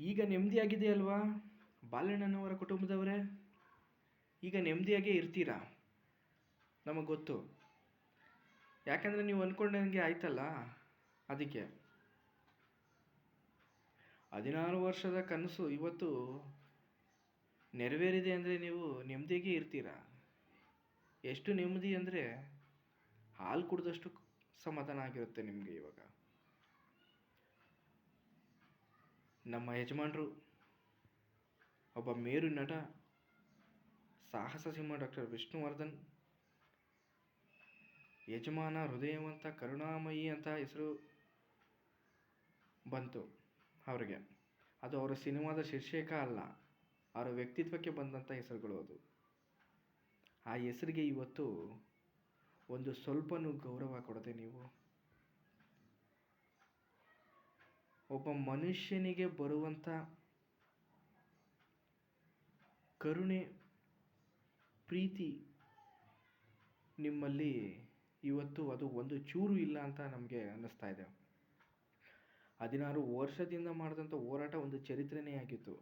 ಈಗ ನೆಮ್ಮದಿಯಾಗಿದೆ ಅಲ್ವಾ? ಬಾಲಣ್ಣನವರ ಕುಟುಂಬದವರೇ, ಈಗ ನೆಮ್ಮದಿಯಾಗೇ ಇರ್ತೀರಾ? ನಮಗೆ ಗೊತ್ತು. ಯಾಕಂದರೆ ನೀವು ಅಂದ್ಕೊಂಡಂಗೆ ಆಯ್ತಲ್ಲ ಅದಕ್ಕೆ. ಹದಿನಾರು ವರ್ಷದ ಕನಸು ಇವತ್ತು ನೆರವೇರಿದೆ ಅಂದರೆ ನೀವು ನೆಮ್ಮದಿಯಾಗೇ ಇರ್ತೀರಾ? ಎಷ್ಟು ನೆಮ್ಮದಿ ಅಂದರೆ ಹಾಲು ಕುಡಿದಷ್ಟು ಸಮಾಧಾನ ಆಗಿರುತ್ತೆ ನಿಮಗೆ ಇವಾಗ. ನಮ್ಮ ಯಜಮಾನರು ಒಬ್ಬ ಮೇರು ನಟ, ಸಾಹಸ ಸಿಂಹ ಡಾಕ್ಟರ್ ವಿಷ್ಣುವರ್ಧನ್. ಯಜಮಾನ ಹೃದಯವಂತ ಕರುಣಾಮಯಿ ಅಂತ ಹೆಸರು ಬಂತು ಅವರಿಗೆ. ಅದು ಅವರ ಸಿನಿಮಾದ ಶೀರ್ಷಿಕ ಅಲ್ಲ, ಅವರ ವ್ಯಕ್ತಿತ್ವಕ್ಕೆ ಬಂದಂಥ ಹೆಸರುಗಳು ಅದು. ಆ ಹೆಸರಿಗೆ ಇವತ್ತು ಒಂದು ಸ್ವಲ್ಪನೂ ಗೌರವ ಕೊಡದೆ ನೀವು ಒಬ್ಬ ಮನುಷ್ಯನಿಗೆ ಬರುವಂಥ ಕರುಣೆ, ಪ್ರೀತಿ ನಿಮ್ಮಲ್ಲಿ ಇವತ್ತು ಅದು ಒಂದು ಚೂರು ಇಲ್ಲ ಅಂತ ನಮಗೆ ಅನ್ನಿಸ್ತಾ ಇದೆ. ಹದಿನಾರು ವರ್ಷದಿಂದ ಮಾಡಿದಂಥ ಹೋರಾಟ ಒಂದು ಚರಿತ್ರೆನೇ ಆಗಿತ್ತು.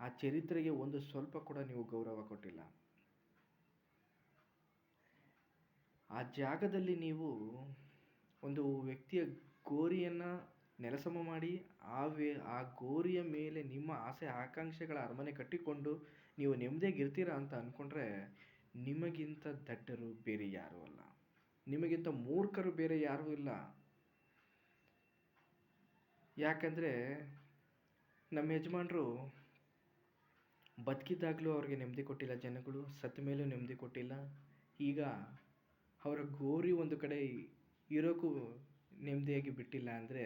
ಆ ಚರಿತ್ರೆಗೆ ಒಂದು ಸ್ವಲ್ಪ ಕೂಡ ನೀವು ಗೌರವ ಕೊಟ್ಟಿಲ್ಲ. ಆ ಜಾಗದಲ್ಲಿ ನೀವು ಒಂದು ವ್ಯಕ್ತಿಯ ಗೋರಿಯನ್ನು ನೆಲಸಮ ಮಾಡಿ ಆ ವೇ ಆ ಗೋರಿಯ ಮೇಲೆ ನಿಮ್ಮ ಆಸೆ ಆಕಾಂಕ್ಷೆಗಳ ಅರಮನೆ ಕಟ್ಟಿಕೊಂಡು ನೀವು ನೆಮ್ಮದಿಯಾಗಿ ಇರ್ತೀರಾ ಅಂತ ಅಂದ್ಕೊಂಡ್ರೆ ನಿಮಗಿಂತ ದಡ್ಡರು ಬೇರೆ ಯಾರೂ ಅಲ್ಲ. ನಿಮಗಿಂತ ಮೂರ್ಖರು ಬೇರೆ ಯಾರೂ ಇಲ್ಲ. ಯಾಕಂದರೆ ನಮ್ಮ ಯಜಮಾನರು ಬದುಕಿದ್ದಾಗಲೂ ಅವ್ರಿಗೆ ನೆಮ್ಮದಿ ಕೊಟ್ಟಿಲ್ಲ ಜನಗಳು ಸತ್ತ ಮೇಲೂ ನೆಮ್ಮದಿ ಕೊಟ್ಟಿಲ್ಲ. ಈಗ ಅವರ ಗೋರಿ ಒಂದು ಕಡೆ ಇರೋಕ್ಕೂ ನೆಮ್ಮದಿಯಾಗಿ ಬಿಟ್ಟಿಲ್ಲ ಅಂದರೆ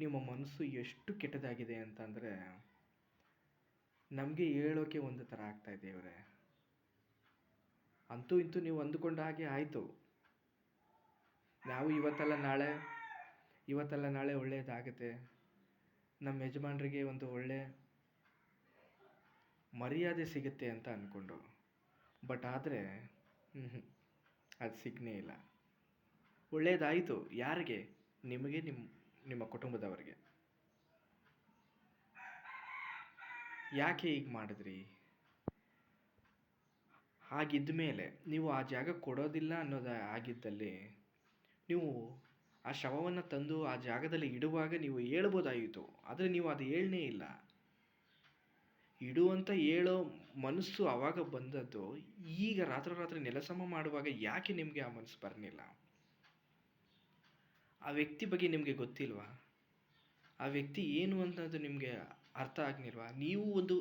ನಿಮ್ಮ ಮನಸ್ಸು ಎಷ್ಟು ಕೆಟ್ಟದಾಗಿದೆ ಅಂತಂದರೆ ನಮಗೆ ಹೇಳೋಕ್ಕೆ ಒಂದು ಥರ ಆಗ್ತಾ ಇದೆ ಇವರೇ. ಅಂತೂ ಇಂತೂ ನೀವು ಅಂದುಕೊಂಡ ಹಾಗೆ ಆಯಿತು. ನಾವು ಇವತ್ತಲ್ಲ ನಾಳೆ ಇವತ್ತಲ್ಲ ನಾಳೆ ಒಳ್ಳೆಯದಾಗುತ್ತೆ ನಮ್ಮ ಯಜಮಾನರಿಗೆ ಒಂದು ಒಳ್ಳೆ ಮರ್ಯಾದೆ ಸಿಗುತ್ತೆ ಅಂತ ಅಂದ್ಕೊಂಡು ಬಟ್ ಆದರೆ ಅದು ಸಿಗ್ನೇ ಇಲ್ಲ. ಒಳ್ಳೆಯದಾಯಿತು ಯಾರಿಗೆ? ನಿಮಗೆ ನಿಮ್ಮ ನಿಮ್ಮ ಕುಟುಂಬದವರಿಗೆ? ಯಾಕೆ ಹೀಗೆ ಮಾಡಿದ್ರಿ? ಹಾಗಿದ್ದ ಮೇಲೆ ನೀವು ಆ ಜಾಗ ಕೊಡೋದಿಲ್ಲ ಅನ್ನೋದು ಆಗಿದ್ದಲ್ಲಿ ನೀವು ಆ ಶವವನ್ನು ತಂದು ಆ ಜಾಗದಲ್ಲಿ ಇಡುವಾಗ ನೀವು ಹೇಳ್ಬೋದಾಗಿತ್ತು ಆದರೆ ನೀವು ಅದು ಹೇಳನೇ ಇಲ್ಲ. ಇಡುವಂತ ಹೇಳೋ ಮನಸ್ಸು ಆವಾಗ ಬಂದದ್ದು ಈಗ ರಾತ್ರೋರಾತ್ರಿ ನೆಲಸಮ ಮಾಡುವಾಗ ಯಾಕೆ ನಿಮಗೆ ಆ ಮನಸ್ಸು ಬರಲಿಲ್ಲ? ಆ ವ್ಯಕ್ತಿ ಬಗ್ಗೆ ನಿಮಗೆ ಗೊತ್ತಿಲ್ವಾ? ಆ ವ್ಯಕ್ತಿ ಏನು ಅನ್ನೋದು ನಿಮಗೆ ಅರ್ಥ ಆಗ್ನಿಲ್ವಾ? ನೀವು ಒಂದು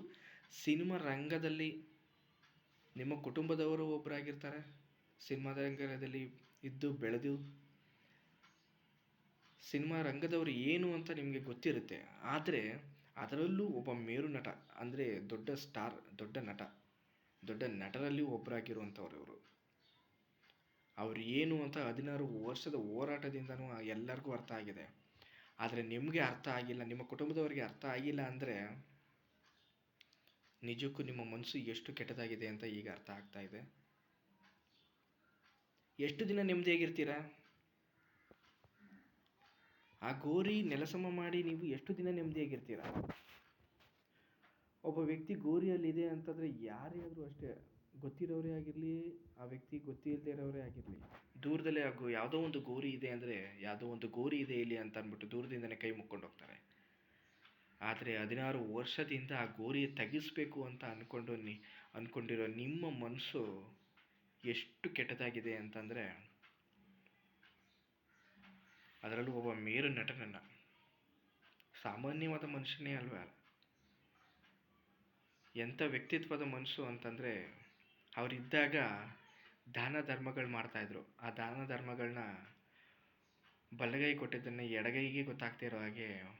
ಸಿನಿಮಾ ರಂಗದಲ್ಲಿ ನಿಮ್ಮ ಕುಟುಂಬದವರು ಒಬ್ಬರಾಗಿರ್ತಾರೆ ಸಿನಿಮಾ ರಂಗದಲ್ಲಿ ಇದ್ದು ಬೆಳೆದು, ಸಿನಿಮಾ ರಂಗದವರು ಏನು ಅಂತ ನಿಮಗೆ ಗೊತ್ತಿರುತ್ತೆ, ಆದರೆ ಅದರಲ್ಲೂ ಒಬ್ಬ ಮೇರು ನಟ, ಅಂದರೆ ದೊಡ್ಡ ಸ್ಟಾರ್, ದೊಡ್ಡ ನಟ, ದೊಡ್ಡ ನಟರಲ್ಲಿ ಒಬ್ಬರಾಗಿರುವಂಥವ್ರು ಇವರು. ಅವ್ರು ಏನು ಅಂತ ಹದಿನಾರು ವರ್ಷದ ಹೋರಾಟದಿಂದನೂ ಎಲ್ಲರಿಗೂ ಅರ್ಥ ಆಗಿದೆ. ಆದರೆ ನಿಮಗೆ ಅರ್ಥ ಆಗಿಲ್ಲ, ನಿಮ್ಮ ಕುಟುಂಬದವರಿಗೆ ಅರ್ಥ ಆಗಿಲ್ಲ ಅಂದರೆ ನಿಜಕ್ಕೂ ನಿಮ್ಮ ಮನಸ್ಸು ಎಷ್ಟು ಕೆಟ್ಟದಾಗಿದೆ ಅಂತ ಈಗ ಅರ್ಥ ಆಗ್ತಾ ಇದೆ. ಎಷ್ಟು ದಿನ ನೆಮ್ಮದಿಯಾಗಿರ್ತೀರಾ ಆ ಗೋರಿ ನೆಲಸಮ ಮಾಡಿ ನೀವು ಎಷ್ಟು ದಿನ ನೆಮ್ಮದಿಯಾಗಿರ್ತೀರಾ ಒಬ್ಬ ವ್ಯಕ್ತಿ ಗೋರಿಯಲ್ಲಿದೆ ಅಂತಂದರೆ ಯಾರೇ ಅಷ್ಟೇ. ಗೊತ್ತಿರೋರೇ ಆಗಿರಲಿ, ಆ ವ್ಯಕ್ತಿ ಗೊತ್ತಿಲ್ಲದೇ ಇರೋರೇ ಆಗಿರಲಿ. ದೂರದಲ್ಲೇ ಆಗು, ಯಾವುದೋ ಒಂದು ಗೋರಿ ಇದೆ ಅಂದರೆ, ಯಾವುದೋ ಒಂದು ಗೋರಿ ಇದೆ ಇಲ್ಲಿ ಅಂತ ಅಂದ್ಬಿಟ್ಟು ದೂರದಿಂದನೇ ಕೈ ಮುಕ್ಕೊಂಡು ಹೋಗ್ತಾರೆ. ಆದರೆ ಹದಿನಾರು ವರ್ಷದಿಂದ ಆ ಗೋರಿ ತೆಗೆಸ್ಬೇಕು ಅಂತ ಅಂದ್ಕೊಂಡು ನಿ ಅಂದ್ಕೊಂಡಿರೋ ನಿಮ್ಮ ಮನಸ್ಸು ಎಷ್ಟು ಕೆಟ್ಟದಾಗಿದೆ ಅಂತಂದರೆ, ಅದರಲ್ಲೂ ಒಬ್ಬ ಮೇರು ನಟನನ್ನ. ಸಾಮಾನ್ಯವಾದ ಮನುಷ್ಯನೇ ಅಲ್ವಾ ಎಂಥ ವ್ಯಕ್ತಿತ್ವದ ಮನಸ್ಸು ಅಂತಂದರೆ ಅವರಿದ್ದಾಗ ದಾನ ಧರ್ಮಗಳು ಮಾಡ್ತಾಯಿದ್ರು ಆ ದಾನ ಧರ್ಮಗಳನ್ನ ಬಲಗೈ ಕೊಟ್ಟಿದ್ದನ್ನು ಎಡಗೈಗೆ ಗೊತ್ತಾಗ್ತಾ ಇರೋ ಹಾಗೆ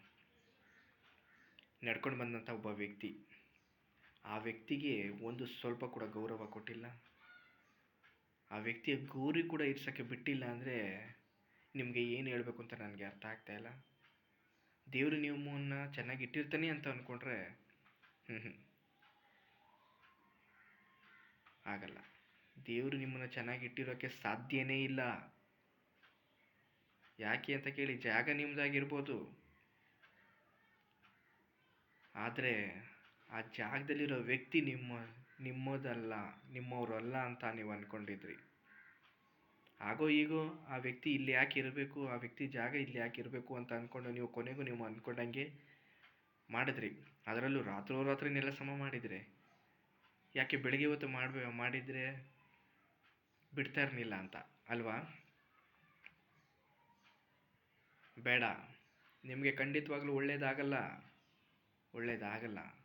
ನಡ್ಕೊಂಡು ಬಂದಂಥ ಒಬ್ಬ ವ್ಯಕ್ತಿ. ಆ ವ್ಯಕ್ತಿಗೆ ಒಂದು ಸ್ವಲ್ಪ ಕೂಡ ಗೌರವ ಕೊಟ್ಟಿಲ್ಲ. ಆ ವ್ಯಕ್ತಿಯ ಗೌರಿ ಕೂಡ ಇರ್ಸೋಕ್ಕೆ ಬಿಟ್ಟಿಲ್ಲ ಅಂದರೆ ನಿಮಗೆ ಏನು ಹೇಳಬೇಕು ಅಂತ ನನಗೆ ಅರ್ಥ ಆಗ್ತಾ ಇಲ್ಲ. ದೇವರು ನಿಮ್ಮನ್ನು ಚೆನ್ನಾಗಿ ಇಟ್ಟಿರ್ತಾನೆ ಅಂತ ಅಂದ್ಕೊಂಡ್ರೆ ಹ್ಞೂ ಹ್ಞೂ ಆಗಲ್ಲ. ದೇವರು ನಿಮ್ಮನ್ನು ಚೆನ್ನಾಗಿ ಇಟ್ಟಿರೋಕ್ಕೆ ಸಾಧ್ಯನೇ ಇಲ್ಲ. ಯಾಕೆ ಅಂತ ಕೇಳಿ ಜಾಗ ನಿಮ್ಮದಾಗಿರ್ಬೋದು ಆದರೆ ಆ ಜಾಗದಲ್ಲಿರೋ ವ್ಯಕ್ತಿ ನಿಮ್ಮ, ನಿಮ್ಮದಲ್ಲ ನಿಮ್ಮವರು ಅಲ್ಲ ಅಂತ ನೀವು ಅಂದ್ಕೊಂಡಿದ್ರಿ ಆಗೋ ಈಗೋ ಆ ವ್ಯಕ್ತಿ ಇಲ್ಲಿ ಯಾಕೆ ಇರಬೇಕು, ಆ ವ್ಯಕ್ತಿ ಜಾಗ ಇಲ್ಲಿ ಯಾಕೆ ಇರಬೇಕು ಅಂತ ಅಂದ್ಕೊಂಡು ನೀವು ಕೊನೆಗೂ ನೀವು ಅಂದ್ಕೊಂಡಂಗೆ ಮಾಡಿದ್ರಿ. ಅದರಲ್ಲೂ ರಾತ್ರೋರಾತ್ರಿನೆಲ್ಲ ಸಮ ಮಾಡಿದರೆ. ಯಾಕೆ ಬೆಳಗ್ಗೆ ಹೊತ್ತು ಮಾಡ್ಬೇ ಮಾಡಿದರೆ ಬಿಡ್ತಾ ಇರಲಿಲ್ಲ ಅಂತ ಅಲ್ವಾ? ಬೇಡ. ನಿಮಗೆ ಖಂಡಿತವಾಗ್ಲೂ ಒಳ್ಳೆಯದಾಗಲ್ಲ ಒಳ್ಳೇದಾಗಲ್ಲ.